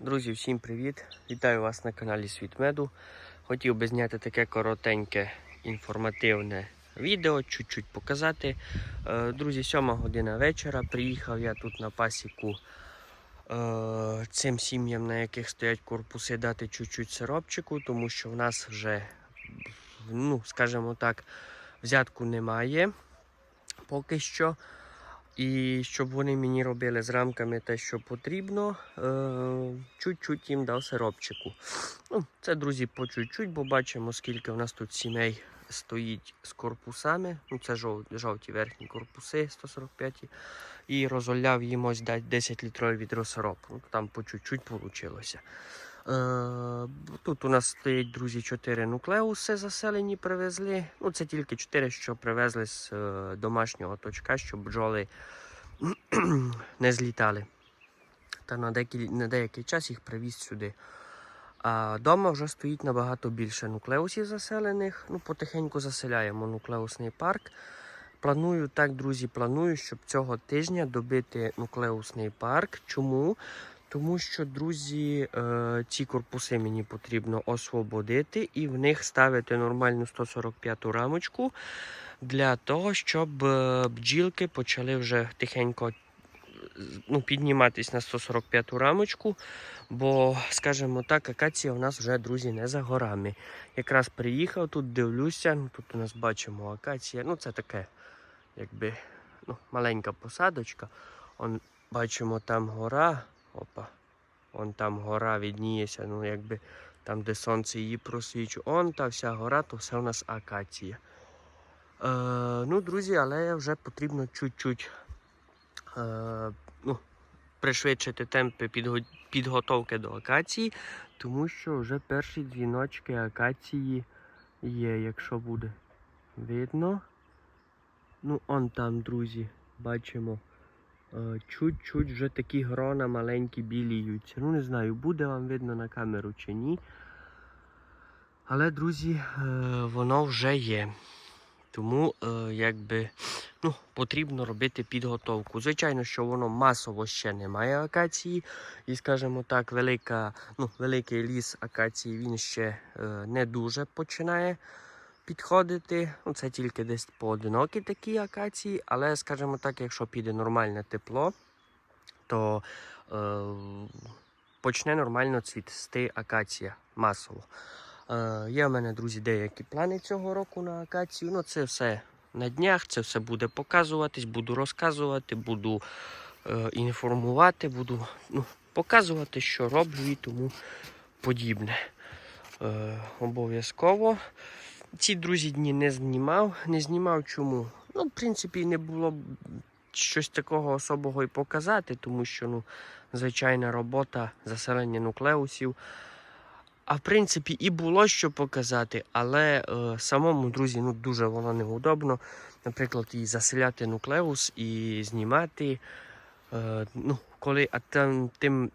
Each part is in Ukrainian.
Друзі, всім привіт! Вітаю вас на каналі Світ. Хотів би зняти таке коротеньке інформативне відео, чуть-чуть показати. Е, Друзі, 7 година вечора. Приїхав я тут на пасіку е, цим сім'ям, на яких стоять корпуси, дати чуть-чуть сиропчику, тому що в нас вже, ну, скажімо так, взятку немає поки що. І щоб вони мені робили з рамками те, що потрібно, е, чуть-чуть їм дав сиропчику. Ну, це, друзі, по чуть-чуть, бо бачимо, скільки в нас тут сімей стоїть з корпусами. Ну, це жов, жовті верхні корпуси 145 І розоляв їм ось дать 10 літровий відро сиропу. Ну, там по чуть-чуть вийшло. Е, тут у нас стоїть, друзі, 4 нуклеуси заселені привезли. Ну, це тільки 4, що привезли з е, домашнього точка, щоб бджоли не злітали. Та на деякий, на деякий час їх привіз сюди. А вдома вже стоїть набагато більше нуклеусів заселених. Ну, потихеньку заселяємо нуклеусний парк. Планую так, друзі, планую, щоб цього тижня добити нуклеусний парк. Чому? Тому що, друзі, е, ці корпуси мені потрібно освободити і в них ставити нормальну 145 рамочку для того, щоб е, бджілки почали вже тихенько ну, підніматись на 145 рамочку. Бо, скажімо так, акація у нас вже, друзі, не за горами. Якраз приїхав тут, дивлюся. Ну, тут у нас бачимо акація. Ну, це таке, якби ну, маленька посадочка. Он, бачимо там гора. Опа. Вон там гора відніється, ну якби там, де сонце її просвічує. Он та вся гора, то все у нас акація. Е, ну, друзі, але вже потрібно чуть-чуть е, ну, пришвидшити темпи підго- підготовки до акації, тому що вже перші дзвіночки акації є, якщо буде видно. Ну, он там, друзі, бачимо. Е, Чуть-чуть вже такі грона маленькі біліються. Ну, не знаю, буде вам видно на камеру чи ні. Але, друзі, е, воно вже є. Тому, е, якби, ну, потрібно робити підготовку. Звичайно, що воно масово ще немає акації. І, скажімо так, велика, ну, великий ліс акації він ще не дуже починає підходити. Ну, це тільки десь поодинокі такі акації, але, скажімо так, якщо піде нормальне тепло, то е, почне нормально цвісти акація масово. Е, є в мене, друзі, деякі плани цього року на акацію. Ну, це все на днях, це все буде показуватись, буду розказувати, буду е, інформувати, буду ну, показувати, що роблю і тому подібне. Е, обов'язково. Ці друзі дні не знімав. Не знімав чому? Ну, в принципі, не було щось такого особого і показати, тому що ну, звичайна робота заселення нуклеусів. А в принципі, і було що показати, але е, самому, друзі, ну дуже воно неудобно. Наприклад, і заселяти нуклеус, і знімати. Е, ну, коли, а там, тим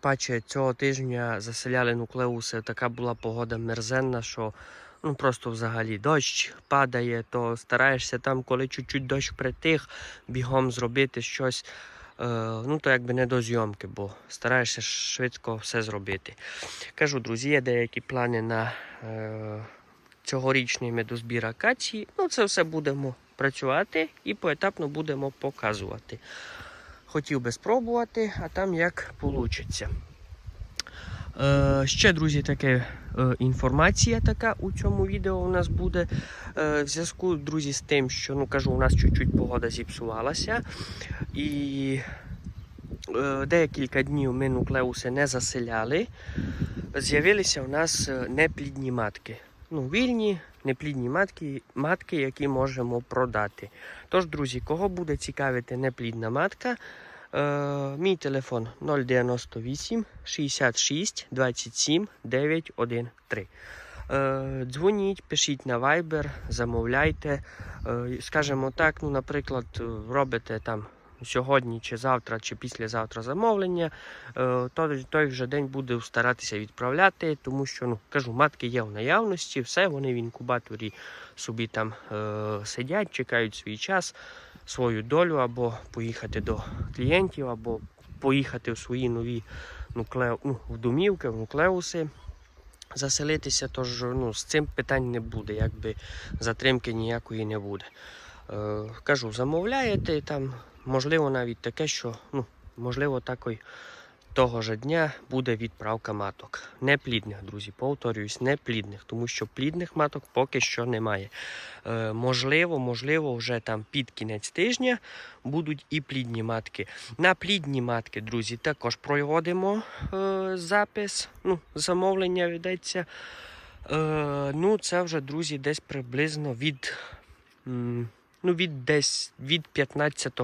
паче цього тижня заселяли нуклеуси, така була погода мерзенна, що ну, просто взагалі дощ падає, то стараєшся там, коли чуть-чуть дощ притих, бігом зробити щось. Е, ну, то якби не до зйомки, бо стараєшся швидко все зробити. Кажу, друзі, є деякі плани на е, цьогорічний медозбір акації. Ну, це все будемо працювати і поетапно будемо показувати. Хотів би спробувати, а там як вийде. Е, ще, друзі, таке е, інформація така у цьому відео у нас буде. Е, в зв'язку, друзі, з тим, що ну кажу, у нас чуть-чуть погода зіпсувалася. І декілька днів ми нуклеуси не заселяли. З'явилися у нас неплідні матки. Ну, вільні, неплідні матки, матки, які можемо продати. Тож, друзі, кого буде цікавити неплідна матка, Е, мій телефон 098 66 27 913. Е, дзвоніть, пишіть на Viber, замовляйте. Е, скажімо так, ну, наприклад, робите там сьогодні, чи завтра, чи післязавтра замовлення, е, то той же день буду старатися відправляти, тому що ну, кажу, матки є в наявності, все, вони в інкубаторі собі там е, сидять, чекають свій час свою долю, або поїхати до клієнтів, або поїхати в свої нові нукле... ну, в домівки, в нуклеуси заселитися, тож ну, з цим питань не буде, якби затримки ніякої не буде. Е, кажу, замовляєте там, можливо, навіть таке, що ну, можливо, такої того ж дня буде відправка маток. Неплідних, друзі, повторююсь, неплідних, тому що плідних маток поки що немає. Е, можливо, можливо, вже там під кінець тижня будуть і плідні матки. На плідні матки, друзі, також проводимо е, запис. Ну, замовлення ведеться. Е, ну, це вже, друзі, десь приблизно від, м, ну, від десь від 15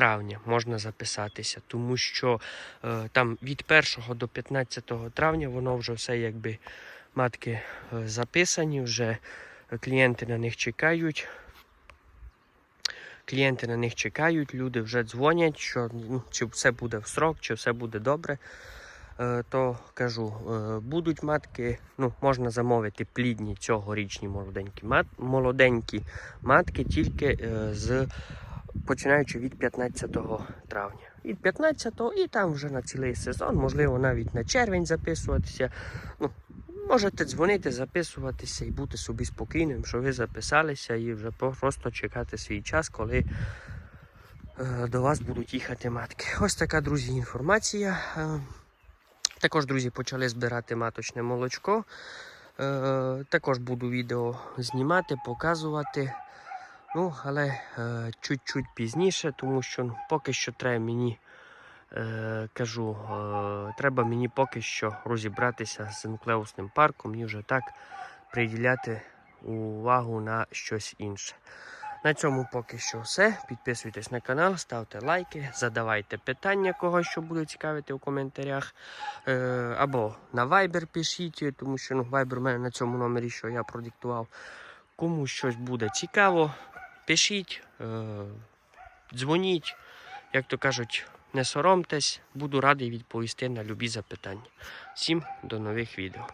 травня можна записатися, тому що е, там від 1 до 15 травня воно вже все якби матки е, записані, вже клієнти на них чекають. Клієнти на них чекають, люди вже дзвонять, що ну, чи все буде в срок, чи все буде добре. Е, то кажу, е, будуть матки, ну, можна замовити плідні цьогорічні молоденькі, мат, молоденькі матки тільки е, з починаючи від 15 травня. Від 15 і там вже на цілий сезон, можливо, навіть на червень записуватися. Ну, можете дзвонити, записуватися і бути собі спокійним, що ви записалися, і вже просто чекати свій час, коли е, до вас будуть їхати матки. Ось така, друзі, інформація. Е, також, друзі, почали збирати маточне молочко. Е, також буду відео знімати, показувати. Ну, але е, чуть-чуть пізніше, тому що ну, поки що треба мені, е, кажу, е, треба мені поки що розібратися з нуклеусним парком і вже так приділяти увагу на щось інше. На цьому поки що все. Підписуйтесь на канал, ставте лайки, задавайте питання, кого що буде цікавити у коментарях. Е, або на Viber пишіть, тому що ну, Viber у мене на цьому номері, що я продиктував. Кому щось буде цікаво, пишіть, е, дзвоніть, як то кажуть, не соромтесь, буду радий відповісти на любі запитання. Всім до нових відео.